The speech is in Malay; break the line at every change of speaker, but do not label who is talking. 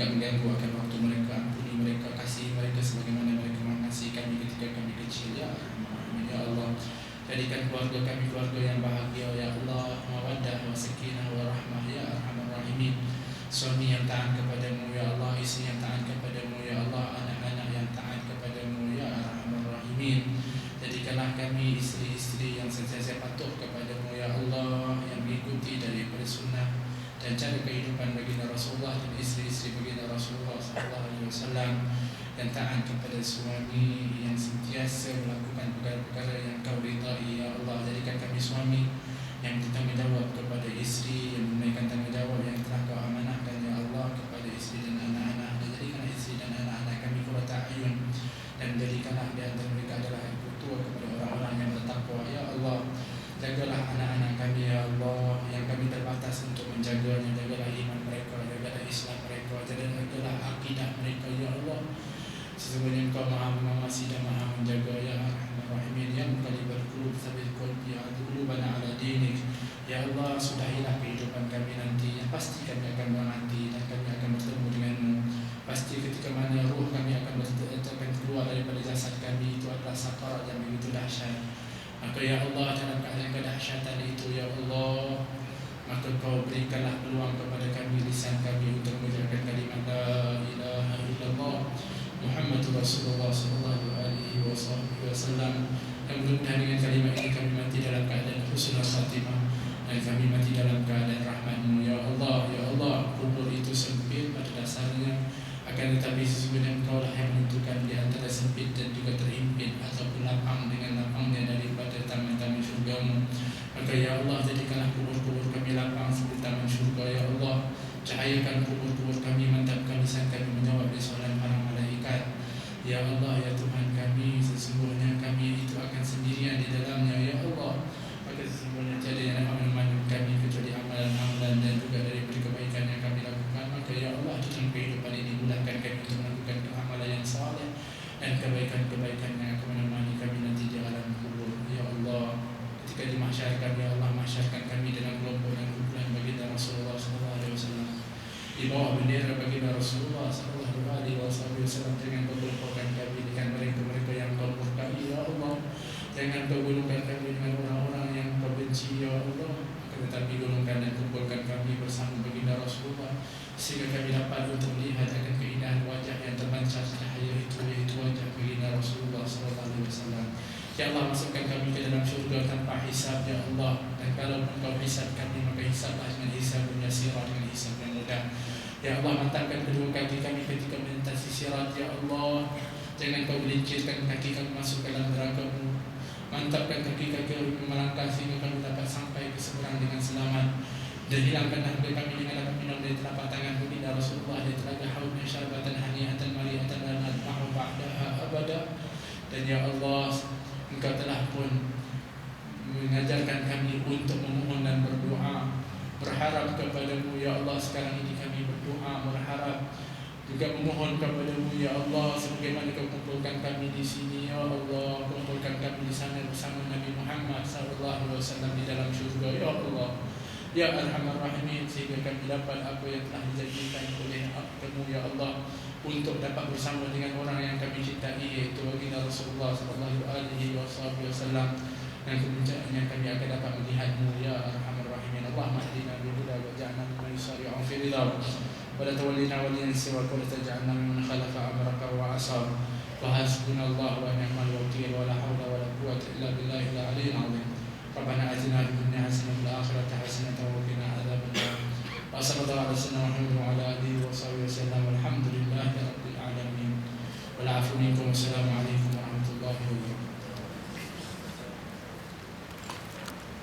ganggu akan waktu mereka Ampuni mereka, kasih mereka sebagaimana mereka mengasihi kami ketika kami kecil Ya Amin Ya Allah Jadikan keluarga kami keluarga yang bahagia Ya Allah Mawadah wa sakinah wa rahmah Ya Arhamar Rahimin. Suami yang taat kepadamu Ya Allah Isteri yang taat kepadamu Ya Allah Anak-anak yang taat kepadamu Ya Arhamar Rahimin. Jadikanlah kami isteri-isteri yang sentiasa patuh kepadamu Ya Allah Yang mengikuti daripada sunnah dan cara kehidupan baginda Rasulullah dan baginda Rasulullah sallallahu alaihi wasallam dan taat kepada suami yang sentiasa melakukan perkara-perkara yang kau ridai ya Allah. Jadikan kami suami yang bertanggungjawab kepada isteri yang menunaikan tanggungjawab yang telah kau amanahkan ya Allah kepada isteri dan anak-anak dan jadikan isteri dan anak-anak kami qurrata ayun dan jadikanlah di antara mereka adalah ketua kepada orang-orang yang bertakwa ya Allah Jagalah anak-anak kami ya Allah Yang kami terbatas untuk menjaganya Jagalah iman mereka Jagalah Islam mereka Jagalah akidah mereka ya Allah Sesungguhnya engkau maha mengawasi dan maha menjaga Ya Rahman Ya Mukali berkulub Sabit kulbi Adulubana ala dinik. Ya Allah sudahilah kehidupan kami nanti. Yang pasti kami akan menanti Dan kami akan bertemu denganmu. Pasti ketika mana ruh kami akan bertemu keluar daripada jasad kami Itu adalah sakarat yang begitu dahsyat. Maka ya Allah dalam keadaan kedahsyatan itu ya Allah Maka kau berikanlah peluang kepada yang mudah dengan kalimat ini kami mati dalam keadaan husnul khatimah dan kami mati dalam keadaan rahmatmu. Ya Allah ya Allah kubur itu sempit pada dasarnya akan tetapi sesungguhnya engkau lah yang menentukan di antara sempit dan juga terhimpit ataupun lapang dengan lapangnya daripada taman-taman syurgamu. Maka ya Allah jadikanlah kubur-kubur kami lapang seperti taman syurga. Ya Allah cahayakan kubur-kubur kami mantapkan lisan kami menjawab di soalan para malaikat. Ya Allah ya Tuhan kami sesungguhnya kami akan sendirian di dalamnya ya Allah. Maka sesungguhnya tiada yang akan menemani kami kecuali amalan-amalan dan juga dari kebaikan yang kami lakukan. Maka ya Allah dalam kehidupan ini mudahkan kami untuk melakukan amalan yang saleh dan kebaikan-kebaikan yang akan menemani kami nanti di alam kubur. Ya Allah ketika di mahsyar kami ya Allah mahsyarkan kami dalam kelompok dan kumpulan baginda Rasulullah sallallahu alaihi wasallam bawah bendera baginda Rasulullah sallallahu alaihi wasallam dengan kelompokkan kami dengan mereka-mereka yang murkai ya Allah. Jangan kau golongkan kami dengan orang-orang yang kau benci ya Allah. Tetapi golongkan dan kumpulkan kami bersama baginda Rasulullah sehingga kami dapat untuk melihat akan keindahan wajah yang terpancar cahaya itu yaitu wajah baginda Rasulullah sallallahu alaihi wasallam. Ya Allah masukkan kami ke dalam syurga tanpa hisab ya Allah. Dan kalau engkau hisab kami maka hisablah dengan hisab yang yasirah dengan hisab yang mudah. Ya Allah mantapkan kedua kaki kami ketika melintasi sirat ya Allah. Jangan kau gelincirkan kaki kami masuk ke dalam neraka-Mu. Mantapkan kaki-kaki melangkah sehingga kami dapat sampai ke seberang dengan selamat. Dan hilangkan harga kami dengan dapat minum dari telapak tangan baginda Rasulullah dari telaga haud dan syarbatan haniatan mariatan dan nadmahu ba'daha abada. Dan ya Allah engkau telah pun mengajarkan kami untuk memohon dan berdoa. Berharap kepadamu ya Allah sekarang ini berdoa berharap. Juga memohon kepadamu ya Allah sebagaimana kau kumpulkan kami di sini ya Allah kumpulkan kami di sana bersama Nabi Muhammad sallallahu alaihi wasallam di dalam syurga ya Allah. Ya Arhamar Rahimin sehingga kami dapat apa yang telah dijanjikan oleh kamu ya Allah untuk dapat bersama dengan orang yang kami cintai yaitu baginda Rasulullah sallallahu alaihi wasallam. Dan kemudiannya kami akan dapat melihatmu ya Arhamar Rahimin. Allah mahdina bi huda wa ja'alna mimman yusari'u fi ridha ولا تولينا وليا سواك ولا تجعلنا ممن خلف أمرك وعصاه. فحسبنا الله ونعم الوكيل. ولا حول ولا قوة إلا بالله العلي العظيم. ربنا آتنا في الدنيا حسنة وفي الآخرة حسنة وقنا عذاب النار. وصلى الله على سيدنا محمد وعلى آله وصحبه وسلم. والحمد لله رب العالمين. والعفو منكم والسلام عليكم